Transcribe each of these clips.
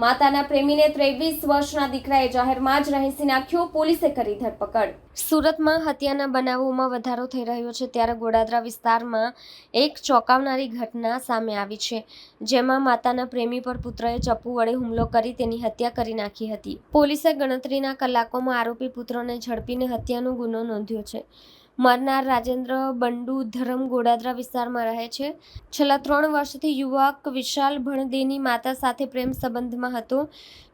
માતાના પ્રેમીને ત્રેવીસ વર્ષના દીકરાએ જાહેરમાં જ રહેસી નાખ્યો પોલીસે કરી ધરપકડ. સુરતમાં હત્યાના બનાવોમાં વધારો થઈ રહ્યો છે ત્યારે ગોડાદરા વિસ્તારમાં એક ચોંકાવનારી ઘટના સામે આવી છે, જેમાં માતાના પ્રેમી પર પુત્રએ ચપ્પુ વડે હુમલો કરી તેની હત્યા કરી નાખી હતી. પોલીસે ગણતરીના કલાકોમાં આરોપી પુત્રને ઝડપીને હત્યાનો ગુનો નોંધ્યો છે. મરનાર રાજેન્દ્ર બંડુ ધરમ ગોડાદરા વિસ્તારમાં રહે છે. છેલ્લા ત્રણ વર્ષથી યુવક વિશાલ ભણદેની માતા સાથે પ્રેમ સંબંધમાં હતો.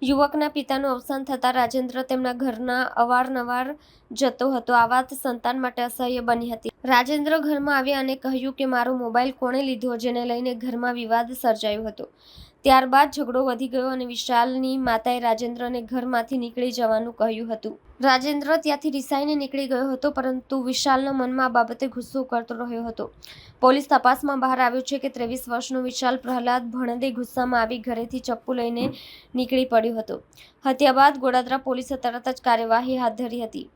યુવકના પિતાનું અવસાન થતાં રાજેન્દ્ર તેમના ઘરના અવારનવાર જતો હતો. આ વાત સંતાન માટે અસહ્ય બની હતી. રાજેન્દ્ર ઘરમાં આવ્યા અને કહ્યું કે મારો મોબાઈલ કોણે લીધો જેને લઈને ઘરમાં વિવાદ સર્જાયો હતો. ત્યારબાદ ઝઘડો વધી ગયો અને વિશાલની માતાએ રાજેન્દ્રને ઘરમાંથી નીકળી જવાનું કહ્યું હતું. રાજેન્દ્ર ત્યાંથી રિસાઈને નીકળી ગયો હતો, પરંતુ વિશાલના મનમાં આ બાબતે ગુસ્સો કરતો રહ્યો હતો. પોલીસ તપાસમાં બહાર આવ્યું છે કે ત્રેવીસ વર્ષનો વિશાલ પ્રહલાદ ભણદે ગુસ્સામાં આવી ઘરેથી ચપ્પુ લઈને નીકળી પડ્યો હતો. હત્યા બાદ ગોડાદરા પોલીસે તરત જ કાર્યવાહી હાથ ધરી હતી.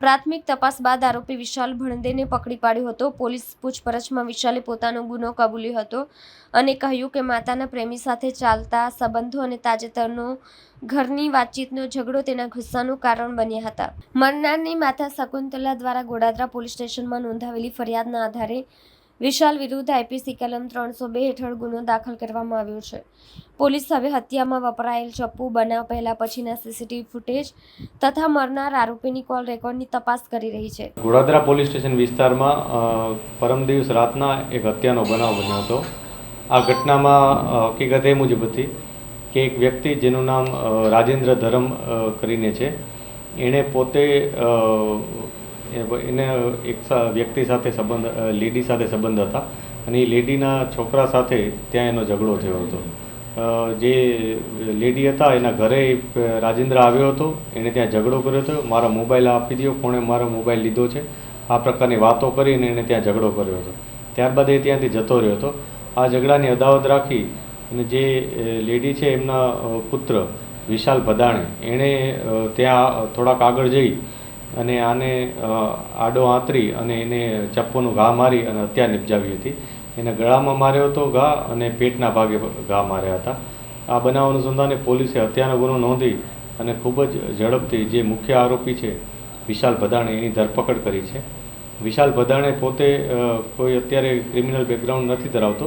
પ્રાથમિક તપાસ બાદ આરોપી વિશાલ ભણદેને પકડી પાડ્યો હતો. પોલીસ પૂછપરછમાં વિશાલે પોતાનો ગુનો કબૂલ્યો હતો અને કહ્યું કે માતાના પ્રેમી સાથે ચાલતા સંબંધો અને તાજેતરનો ઘરની વાતચીતનો ઝઘડો તેના ગુસ્સાનું કારણ બન્યા હતા. મરનારની માતા શકુંતલા દ્વારા ગોડાદરા પોલીસ સ્ટેશનમાં નોંધાવેલી ફરિયાદના આધારે વિશાલ વિરુદ્ધ આઈપીસી કલમ ત્રણસો બે હેઠળ ગુનો દાખલ કરવામાં આવ્યો છે. પોલીસ હવે હત્યામાં વપરાયેલ ચપ્પુ બનાવ પહેલા પછીના સીસીટીવી ફૂટેજ તથા મરનાર આરોપીની કોલ રેકોર્ડની તપાસ કરી રહી છે. ગોડાદરા પોલીસ સ્ટેશન વિસ્તારમાં પરમ દિવસ રાતના એક હત્યાનો બનાવ બન્યો હતો. આ ઘટનામાં હકીકત એ મુજબ હતી કે એક વ્યક્તિ જેનું નામ રાજેન્દ્ર ધરમ કરીને છે. એણે પોતે એને એક વ્યક્તિ સાથે સંબંધ લેડી સાથે સંબંધ હતા. અને એ લેડીના છોકરા સાથે ત્યાં એનો ઝઘડો થયો હતો. જે લેડી હતા, એના ઘરે રાજેન્દ્ર આવ્યો હતો. એણે ત્યાં ઝઘડો કર્યો હતો. મારો મોબાઈલ આપી દો કોણે મારો મોબાઈલ લીધો છે. આ પ્રકારની વાતો કરીને એણે ત્યાં ઝઘડો કર્યો હતો. ત્યારબાદ એ ત્યાંથી જતો રહ્યો હતો. આ ઝઘડાની અદાવત રાખી અને જે લેડી છે, એમના પુત્ર વિશાલ ભદાણે, એણે ત્યાં થોડાક આગળ જઈ અને આને આડો આંતરી અને એને ચપ્પોનું ઘા મારી અને હત્યા નિપજાવી હતી. એને ગળામાં માર્યો હતો ઘા અને પેટના ભાગે ઘા માર્યા હતા. આ બનાવ અનુસંધાને પોલીસે હત્યાનો ગુનો નોંધી અને ખૂબ જ ઝડપથી જે મુખ્ય આરોપી છે, વિશાલ ભદાણે એની ધરપકડ કરી છે. વિશાલ ભદાણે પોતે કોઈ અત્યારે ક્રિમિનલ બેકગ્રાઉન્ડ નથી ધરાવતો,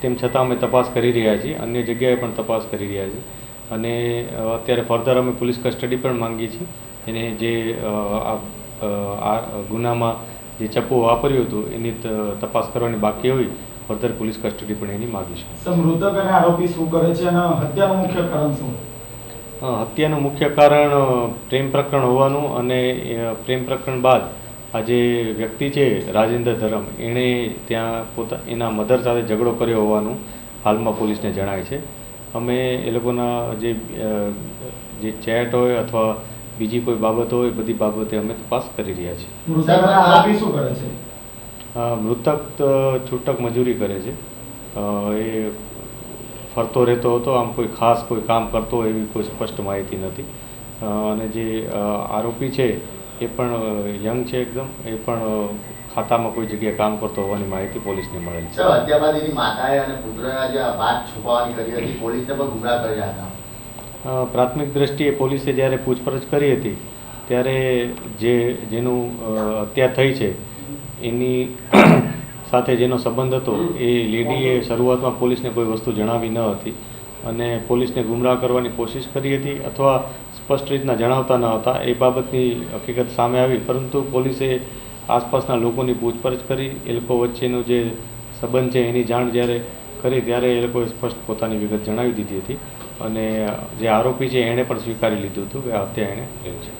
તેમ છતાં અમે તપાસ કરી રહ્યા છીએ, અન્ય જગ્યાએ પણ તપાસ કરી રહ્યા છીએ. અને અત્યારે ફર્ધર અમે પોલીસ કસ્ટડી પણ માંગીએ છીએ. એને જે આ આ ગુનામાં જે ચપ્પુ વાપર્યું હતું એની તપાસ કરવાની બાકી હોય ફર્ધર પોલીસ કસ્ટડી પણ એની માગી છે. મૃતક અને આરોપી શું કરે છે અને હત્યાનું મુખ્ય કારણ શું? હત્યાનું મુખ્ય કારણ પ્રેમ પ્રકરણ હોવાનું અને પ્રેમ પ્રકરણ બાદ આ જે વ્યક્તિ છે રાજેન્દ્ર ધરમ એણે ત્યાં પોતા એના મધર સાથે ઝઘડો કર્યો હોવાનું હાલમાં પોલીસને જણાય છે. અમે એ લોકોના જે જે ચેટ હોય અથવા બીજી કોઈ બાબત હોય બધી બાબતે અમે તપાસ કરી રહ્યા છીએ. મૃતક છૂટક મજૂરી કરે છે. એ ફરતો રહેતો હતો આમ કોઈ ખાસ કોઈ કામ કરતો હોય એવી કોઈ સ્પષ્ટ માહિતી નથી. અને જે આરોપી છે એ પણ યંગ છે એકદમ. એ પણ ખાતામાં કોઈ જગ્યાએ કામ કરતો હોવાની માહિતી પોલીસને મળેલ છે. હત્યા બાદ એની માતાએ અને પુત્રએ જે વાત છુપાવવાની કરી હતી. પોલીસને પણ ગુમરાહ કર્યા હતા. પ્રાથમિક દ્રષ્ટિએ પોલીસે જ્યારે પૂછપરછ કરી હતી, ત્યારે જે, જેનું હત્યા થઈ છે, એની સાથે જેનો સંબંધ હતો, એ લેડીએ શરૂઆતમાં પોલીસને કોઈ વસ્તુ જણાવી ન હતી અને પોલીસને ગુમરાહ કરવાની કોશિશ કરી હતી અથવા સ્પષ્ટ રીતના જણાવતા ન હતા, એ બાબતની હકીકત સામે આવી. પરંતુ પોલીસે આસપાસના લોકોની પૂછપરછ કરી, એ લોકો વચ્ચેનો જે સંબંધ છે એની જાણ જ્યારે કરી, ત્યારે એ લોકોએ સ્પષ્ટ પોતાની વિગત જણાવી દીધી હતી. અને જે આરોપી છે, એણે પણ સ્વીકારી લીધું હતું કે આ હત્યા એણે કરી છે.